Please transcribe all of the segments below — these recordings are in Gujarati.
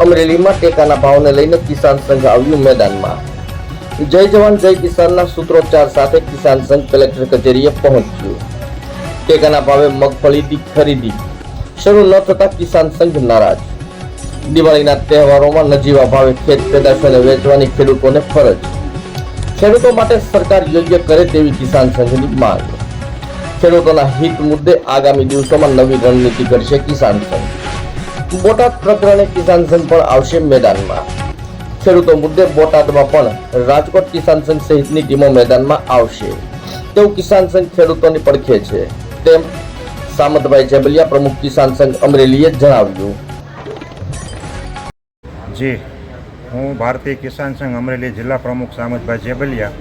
અમરેલીમાં ટેકાના ભાવને લઈને કિસાન સંઘ આવ્યું મેદાનમાં. જય જવાન, જય કિસાનના સૂત્રોચ્ચાર સાથે કિસાન સંઘ કલેક્ટર કચેરીએ પહોંચ્યું. ટેકાના ભાવે મગફળીની ખરીદી. શરૂ ન થતાં કિસાન સંઘ નારાજ. દિવાળીના તહેવારોમાં નજીવા ભાવે ખેત પેદાશોને વેચવાની ખેડૂતોને ફરજ. ખેડૂતો માટે સરકાર યોગ્ય કરે તેવી કિસાન સંઘની માંગ. ખેડૂતોના હિત મુદ્દે આગામી દિવસોમાં નવી રણનીતિ કરશે કિસાન સંઘ. બોટાદ પ્રકરણે કિસાન સંઘ પણ આવશે મેદાનમાં. ખેડૂતો મુદ્દે બોટાદમાં પણ રાજકોટ કિસાન સંઘ સહિતની ટીમો મેદાનમાં આવશે. તેવું કિસાન સંઘ ખેડૂતોની પડખે છે. તેમ સામતભાઈ જેબલિયા પ્રમુખ કિસાન સંઘ અમરેલીએ જણાવ્યું. જી, હું ભારતીય કિસાન સંઘ અમરેલી જિલ્લા પ્રમુખ સામતભાઈ જેબલિયા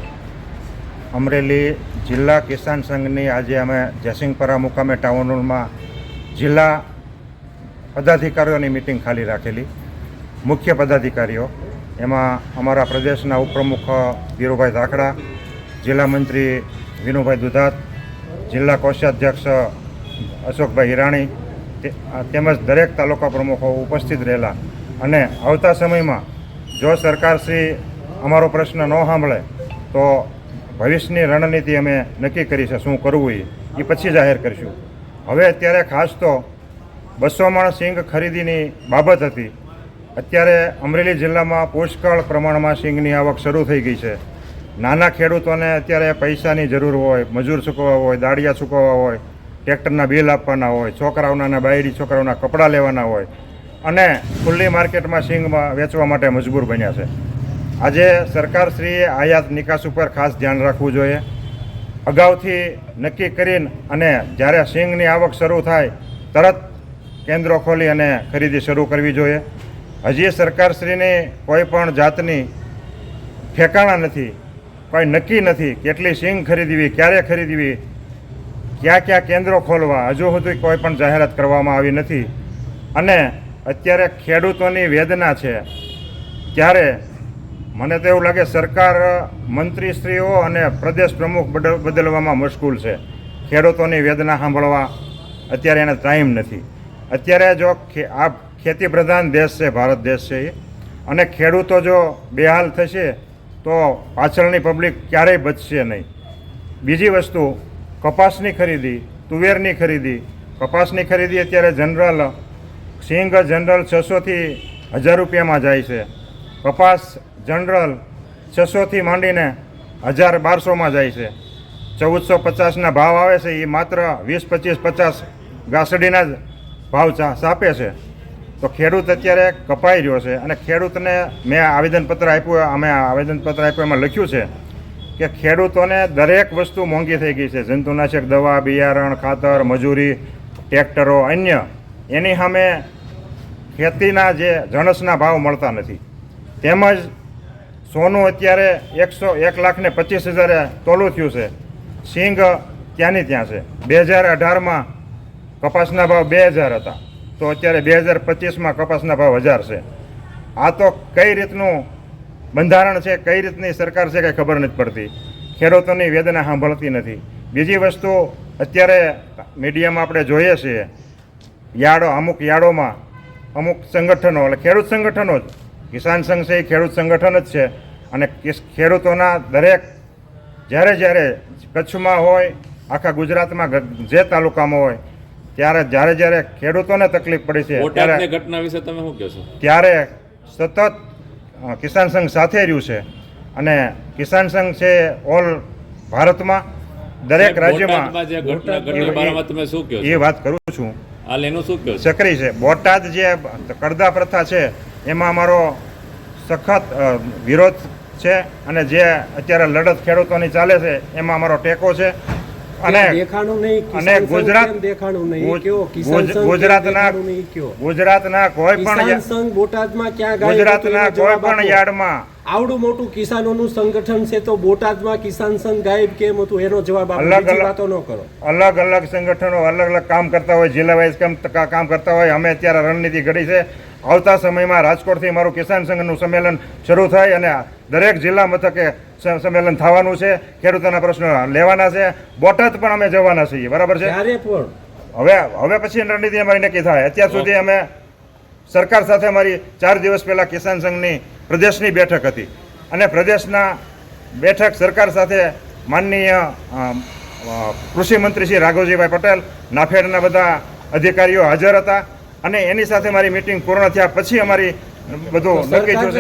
અમરેલી જિલ્લા કિસાન સંઘની આજે અમે જયસિંહપરા મુકામે ટાઉન હોલમાં જિલ્લા પદાધિકારીઓની મિટિંગ ખાલી રાખેલી. મુખ્ય પદાધિકારીઓ, એમાં અમારા પ્રદેશના ઉપપ્રમુખ ધીરુભાઈ ધાકડા, જિલ્લા મંત્રી વિનુભાઈ દુધાત, જિલ્લા કોષાધ્યક્ષ અશોકભાઈ હિરાણી તેમજ દરેક તાલુકા પ્રમુખો ઉપસ્થિત રહેલા. અને આવતા સમયમાં જો સરકારશ્રી અમારો પ્રશ્ન ન સાંભળે, તો ભવિષ્યની રણનીતિ અમે નક્કી કરી છે શું કરવું એ પછી જાહેર કરીશું. હવે અત્યારે ખાસ તો બસો મણ સિંગ ખરીદીની બાબત હતી. અત્યારે અમરેલી જિલ્લામાં પુષ્કળ પ્રમાણમાં સિંગની આવક શરૂ થઈ ગઈ છે. નાના ખેડૂતોને અત્યારે પૈસાની જરૂર હોય, મજૂર ચૂકવવા હોય દાળિયા ચૂકવવા હોય, ટ્રેક્ટરના બિલ આપવાના હોય, છોકરાઓના બાયડી, છોકરાઓના કપડાં લેવાના હોય અને ખુલ્લી માર્કેટમાં સિંગમાં વેચવા માટે મજબૂર બન્યા છે. આજે સરકારશ્રીએ આયાત નિકાસ ઉપર ખાસ ધ્યાન રાખવું જોઈએ. અગાઉથી નક્કી કરીને અને જ્યારે સિંગની આવક શરૂ થાય, તરત કેન્દ્રો ખોલી અને ખરીદી શરૂ કરવી જોઈએ. હજી સરકારશ્રીની કોઈ પણ જાતની ઠેકાણા નથી, કોઈ નક્કી નથી કેટલી સિંગ ખરીદવી, ક્યારે ખરીદવી, ક્યાં ક્યાં કેન્દ્રો ખોલવા, હજુ સુધી કોઈ પણ જાહેરાત કરવામાં આવી નથી. અને અત્યારે ખેડૂતોની વેદના છે. ત્યારે મને તો એવું લાગે સરકાર મંત્રીશ્રીઓ અને પ્રદેશ પ્રમુખ બદલ- બદલવામાં મુશ્કેલ છે. ખેડૂતોની વેદના સાંભળવા અત્યારે એને ટાઈમ નથી. અત્યારે જો આ ખેતી પ્રધાન દેશ છે, ભારત દેશ છે એ. અને ખેડૂતો જો બેહાલ થશે, તો પાછળની પબ્લિક ક્યારેય બચશે નહીં. બીજી વસ્તુ, કપાસની ખરીદી, તુવેરની ખરીદી. કપાસની ખરીદી અત્યારે જનરલ, સિંગ જનરલ છસોથી હજાર રૂપિયામાં જાય છે. કપાસ જનરલ છસોથી માંડીને હજાર બારસોમાં જાય છે. ચૌદસો પચાસના ભાવ આવે છે, એ માત્ર વીસ, પચીસ, પચાસ ગાસડીના જ ભાવ સાપે છે. તો ખેડૂત અત્યારે કપાઈ રહ્યો છે અને ખેડૂતને મેં આવેદનપત્ર આપ્યું, અમે આવેદનપત્ર આપ્યું, એમાં લખ્યું છે કે ખેડૂતોને દરેક વસ્તુ મોંઘી થઈ ગઈ છે. જંતુનાશક દવા, બિયારણ, ખાતર, મજૂરી, ટ્રેક્ટરો, અન્ય. એની સામે ખેતીના જે જણસના ભાવ મળતા નથી. તેમજ સોનું અત્યારે એકસો એક લાખ ને પચીસ હજારે તોલું થયું છે. સિંગ ત્યાંની ત્યાં છે? બે હજાર અઢારમાં કપાસના ભાવ બે હજાર હતા. તો અત્યારે બે હજાર પચીસમાં કપાસના ભાવ હજાર છે. આ તો કઈ રીતનું બંધારણ છે, કઈ રીતની સરકાર છે, કંઈ ખબર નથી પડતી. ખેડૂતોની વેદના સાંભળતી નથી. બીજી વસ્તુ, અત્યારે મીડિયામાં આપણે જોઈએ છીએ, યાડો, અમુક યાડોમાં અમુક સંગઠનો, એટલે ખેડૂત સંગઠનો જ. કિસાન સંઘ છે, એ ખેડૂત સંગઠન જ છે. અને ખેડૂતોના દરેક જ્યારે જ્યારે કચ્છમાં હોય, આખા ગુજરાતમાં, જે તાલુકામાં હોય ત્યારે જ્યારે જ્યારે ખેડૂતોને તકલીફ પડી છે ત્યારે ઘટના વિશે તમે શું કહેશો? ત્યારે સતત કિસાન સંઘ સાથે રહ્યું છે. અને કિસાન સંઘ છે ઓલ ભારતમાં દરેક રાજ્યમાં એ- કહો છો? વાત કરું છું. કહો છો? સક્રિય છે. બોટાદ જે કરદા પ્રથા છે એમાં અમારો સખત વિરોધ છે અને જે અત્યારે લડત ખેડૂતોની ચાલે છે એમાં અમારો ટેકો છે. અને દેખાણું નહીં અને ગુજરાત દેખાણું નહીં કયો કિસાન ગુજરાતના ગુજરાતના કોઈ પણ બોટાદમાં ક્યાં ગુજરાતના કોઈ પણ. યાર્ડમાં આવડું મોટું કિસાનોનું સંગઠન છે તો બોટાદમાં કિસાન સંઘ ગાયબ કેમ હતું? એનો જવાબ અલગ અલગ- વાતો ન કરો. અલગ અલગ સંગઠનો અલગ અલગ કામ કરતા હોય જિલ્લા વાઇઝ કામ કામ કરતા હોય. અમે અત્યારે રણનીતિ ઘડી છે. આવતા સમયમાં રાજકોટથી મારું કિસાન સંઘનું સંમેલન શરૂ થાય અને દરેક જિલ્લા મથકે સંમેલન થવાનું છે. ખેડૂતોના પ્રશ્નો લેવાના છે. બોટાદ પણ અમે જવાના છીએ. બરાબર છે? હવે હવે પછી રણનીતિ અમારી નક્કી થાય. અત્યાર સુધી અમે સરકાર સાથે અમારી ચાર દિવસ પહેલાં કિસાન સંઘની પ્રદેશની બેઠક હતી. અને પ્રદેશના બેઠક સરકાર સાથે માનનીય કૃષિ મંત્રી શ્રી રાઘવજીભાઈ પટેલ નાફેડના બધા અધિકારીઓ હાજર હતા. અને એની સાથે મારી મિટિંગ પૂર્ણ થયા પછી અમારી બધું નક્કી થયું છે.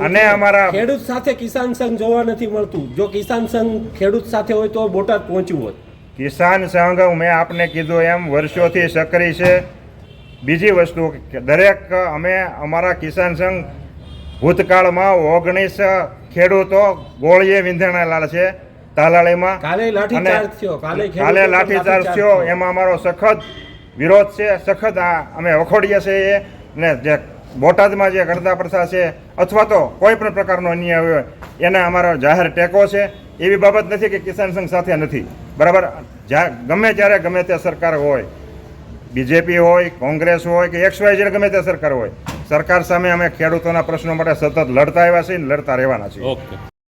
અને અમારા- ખેડૂત સાથે કિસાન સંઘ જોવા નથી મળતું. જો કિસાન સંઘ ખેડૂત સાથે હોય તો બોટાદ પહોંચ્યું હોત. કિસાન સંઘ મેં આપને કીધું એમ વર્ષોથી સક્રિય છે. બીજી વસ્તુ દરેક અમે અમારા કિસાન સંઘ ભૂતકાળમાં ઓગણીસ ખેડૂતો ગોળીએ વિંધેણાયેલા છે તાલાળીમાં. કાલે લાઠીચાર્જ થયો એમાં અમારો સખત વિરોધ છે સખત અમે વખોડીએ છીએ એ. ને જે બોટાદમાં જે ગણતા પ્રથા છે અથવા તો કોઈ પણ પ્રકારનો અન્યાય હોય એને અમારો જાહેર ટેકો છે. એવી બાબત નથી કે કિસાન સંઘ સાથે નથી. બરાબર? ગમે ત્યારે ગમે તે સરકાર હોય. બીજેપી હોય, કોંગ્રેસ હોય કે એક્સ વાય ગમે તે સરકાર હોય, સરકાર સામે અમે ખેડૂતોના પ્રશ્નો માટે સતત લડતા આવ્યા છીએ લડતા રહેવાના છીએ. ઓકે.